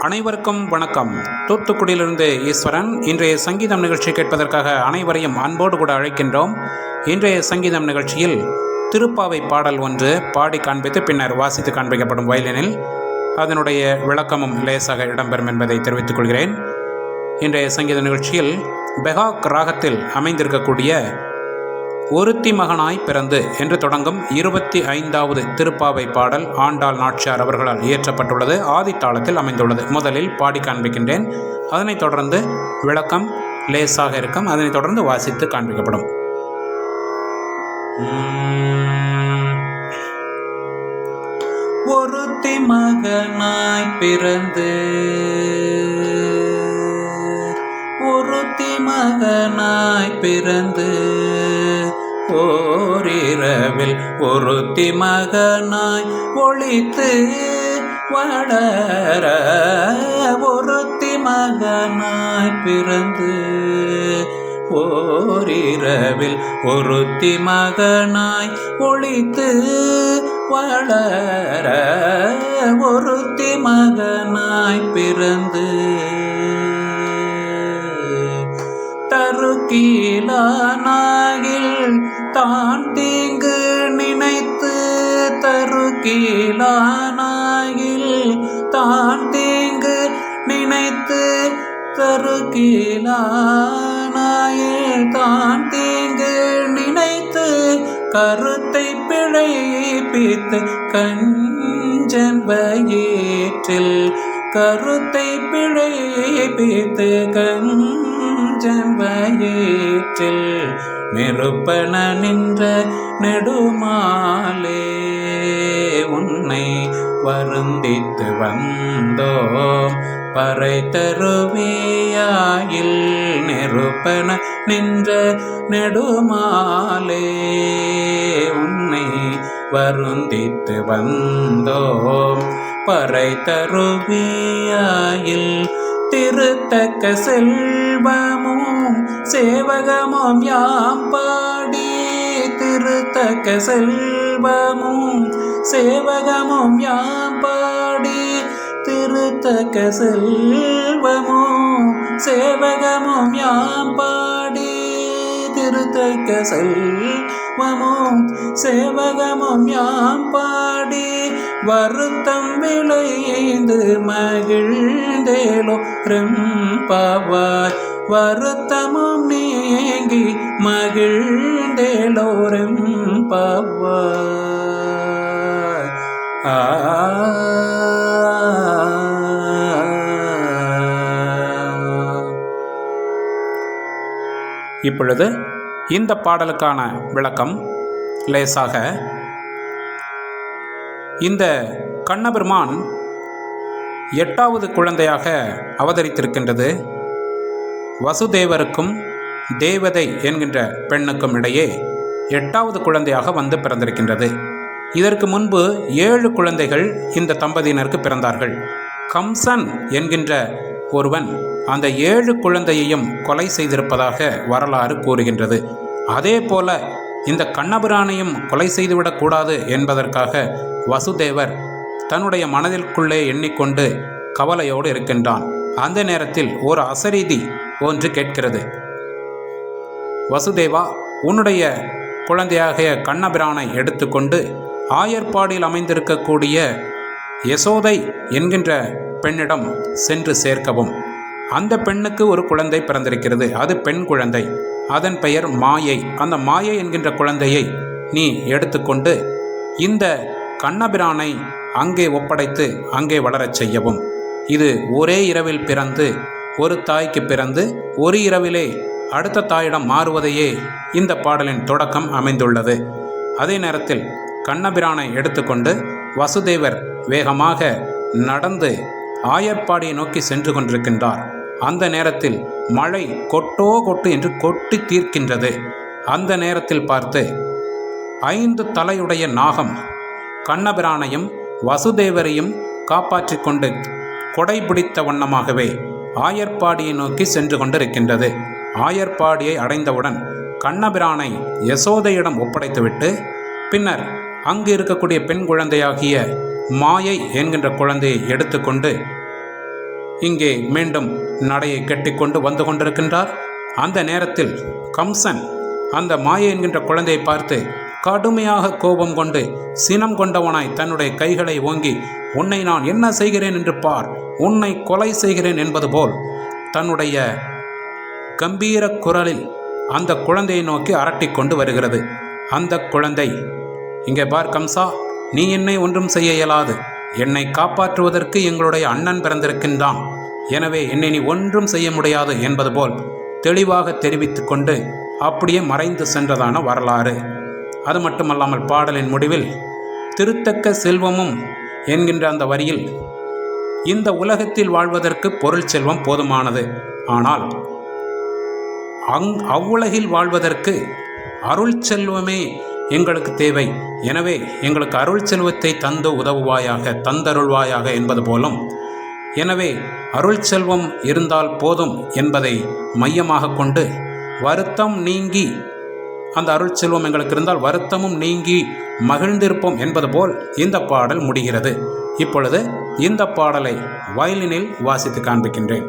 அனைவருக்கும் வணக்கம். தூத்துக்குடியிலிருந்து ஈஸ்வரன் இன்றைய சங்கீதம் நிகழ்ச்சி கேட்பதற்காக அனைவரையும் அன்போடு கூட அழைக்கின்றோம். இன்றைய சங்கீதம் நிகழ்ச்சியில் திருப்பாவை பாடல் ஒன்று பாடி காண்பித்து பின்னர் வாசித்து காண்பிக்கப்படும் வயலினில் அதனுடைய விளக்கமும் லேசாக இடம்பெறும் என்பதை தெரிவித்துக் கொள்கிறேன். இன்றைய சங்கீத நிகழ்ச்சியில் பெகாக் ராகத்தில் அமைந்திருக்கக்கூடிய ஒருத்தி மகனாய் பிறந்து என்று தொடங்கும் இருபத்தி ஐந்தாவது திருப்பாவை பாடல் ஆண்டாள் நாட்சியார் அவர்களால் இயற்றப்பட்டுள்ளது. ஆதித்தாளத்தில் அமைந்துள்ளது. முதலில் பாடி காண்பிக்கின்றேன். அதனைத் தொடர்ந்து விளக்கம் லேசாக இருக்கும். அதனைத் தொடர்ந்து வாசித்து காண்பிக்கப்படும். ஒருத்தி மகனாய் பிறந்து ஒருத்தி மகனாய் பிறந்து ஓரிரவில் ஒருத்தி மகனாய் ஒழித்து வளர ஒருத்தி மகனாய் பிறந்து. ஓரிரவில் ஒருத்தி மகனாய் ஒழித்து வளர ஒருத்தி மகனாய் பிறந்து. தருக்கீழானாகில் கீழானாயில் தான் தீங்கு நினைத்து தரு கீழானாயில் தான் தீங்கு நினைத்து கருத்தை பிழைப்பித்து கஞ்சன்பயிற்றில் கருத்தை பிழைப்பித்து கஞ்சன்பயிற்றில் நெருப்பன நின்ற நெடுமாலே. வருந்தித்து வந்தோம். பறை தருவியாயில் நெருப்பன நின்ற நெடுமாலே உன்னை வருந்தித்து வந்தோம். பறை தருவியாயில் திருத்தக்க செல்வமும் சேவகமும் யாம் பாடி திருத்தக்க செல்வமும் சேவகமும் யாம் பாடி திருத்தக்க செல்வமோ? சேவகமும் யாம் பாடி திருத்தக்க செல்வமோ? சேவகமும் யாம் பாடி வருத்தம் விளைந்து மகிழ்ந்தேலோ? ரெம்பவாய் வருத்தமும் நீங்கி மகிழ்ந்தேலோ? ரெம்பவாய். இப்பொழுது இந்த பாடலுக்கான விளக்கம் லேசாக இந்த கண்ணபெருமான் எட்டாவது குழந்தையாக அவதரித்திருக்கின்றது. வசுதேவருக்கும் தேவதை என்கின்ற பெண்ணுக்கும் இடையே எட்டாவது குழந்தையாக வந்து பிறந்திருக்கின்றது. இதற்கு முன்பு ஏழு குழந்தைகள் இந்த தம்பதியினருக்கு பிறந்தார்கள். கம்சன் என்கின்ற ஒருவன் அந்த ஏழு குழந்தையையும் கொலை செய்திருப்பதாக வரலாறு கூறுகின்றது. அதே போல இந்த கண்ணபிரானையும் கொலை செய்துவிடக்கூடாது என்பதற்காக வசுதேவர் தன்னுடைய மனதிற்குள்ளே எண்ணிக்கொண்டு கவலையோடு இருக்கின்றான். அந்த நேரத்தில் ஒரு அசரீதி ஒன்று கேட்கிறது. வசுதேவா உன்னுடைய குழந்தையாகிய கண்ணபிரானை எடுத்துக்கொண்டு ஆயர்பாடில் அமைந்திருக்கக்கூடிய யசோதை என்கின்ற பெண்ணிடம் சென்று சேர்க்கவும். அந்த பெண்ணுக்கு ஒரு குழந்தை பிறந்திருக்கிறது. அது பெண் குழந்தை. அதன் பெயர் மாயை. அந்த மாயை என்கின்ற குழந்தையை நீ எடுத்துக்கொண்டு இந்த கண்ணபிரானை அங்கே ஒப்படைத்து அங்கே வளரச் செய்யவும். இது ஒரே இரவில் பிறந்து ஒரு தாய்க்கு பிறந்து ஒரு இரவிலே அடுத்த தாயிடம் மாறுவதையே இந்த பாடலின் தொடக்கம் அமைந்துள்ளது. அதே நேரத்தில் கண்ணபிரானை எடுத்துக்கொண்டு வசுதேவர் வேகமாக நடந்து ஆயர்பாடியை நோக்கி சென்று கொண்டிருக்கின்றார். அந்த நேரத்தில் மழை கொட்டோ கொட்டு என்று கொட்டி தீர்க்கின்றது. அந்த நேரத்தில் பார்த்து ஐந்து தலையுடைய நாகம் கண்ணபிரானையும் வசுதேவரையும் காப்பாற்றி கொண்டு கொடை பிடித்த வண்ணமாகவே ஆயர்பாடியை நோக்கி சென்று கொண்டிருக்கின்றது. ஆயர்பாடியை அடைந்தவுடன் கண்ணபிரானை யசோதையிடம் ஒப்படைத்துவிட்டு பின்னர் அங்கு இருக்கக்கூடிய பெண் குழந்தையாகிய மாயை என்கின்ற குழந்தையை எடுத்துக்கொண்டு இங்கே மீண்டும் நடையை கட்டிக்கொண்டு வந்து கொண்டிருக்கின்றார். அந்த நேரத்தில் கம்சன் அந்த மாயை என்கின்ற குழந்தையை பார்த்து கடுமையாக கோபம் கொண்டு சினம் கொண்டவனாய் தன்னுடைய கைகளை ஓங்கி உன்னை நான் என்ன செய்கிறேன் என்று பார். உன்னை கொலை செய்கிறேன் என்பது போல் தன்னுடைய கம்பீர குரலில் அந்த குழந்தையை நோக்கி அரட்டிக்கொண்டு வருகிறது. அந்த குழந்தை இங்கே பார் கம்சா நீ என்னை ஒன்றும் செய்ய இயலாது. என்னை காப்பாற்றுவதற்கு எங்களுடைய அண்ணன் பிறந்திருக்கின்றான். எனவே என்னை நீ ஒன்றும் செய்ய முடியாது என்பது போல் தெளிவாக தெரிவித்து கொண்டு அப்படியே மறைந்து சென்றதான வரலாறு. அது மட்டுமல்லாமல் பாடலின் முடிவில் திருத்தக்க செல்வமும் என்கின்ற அந்த வரியில் இந்த உலகத்தில் வாழ்வதற்கு பொருள் செல்வம் போதுமானது. ஆனால் அங் அவ்வுலகில் வாழ்வதற்கு அருள் செல்வமே எங்களுக்கு தேவை. எனவே எங்களுக்கு அருள் செல்வத்தை தந்து உதவுவாயாக தந்தருள்வாயாக என்பது போலும். எனவே அருள் செல்வம் இருந்தால் போதும் என்பதை மையமாக கொண்டு வருத்தம் நீங்கி அந்த அருள் செல்வம் எங்களுக்கு இருந்தால் வருத்தமும் நீங்கி மகிழ்ந்திருப்போம் என்பது போல் இந்த பாடல் முடிகிறது. இப்பொழுது இந்த பாடலை வயலினில் வாசித்து காண்பிக்கின்றேன்.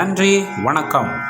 நன்றி வணக்கம்.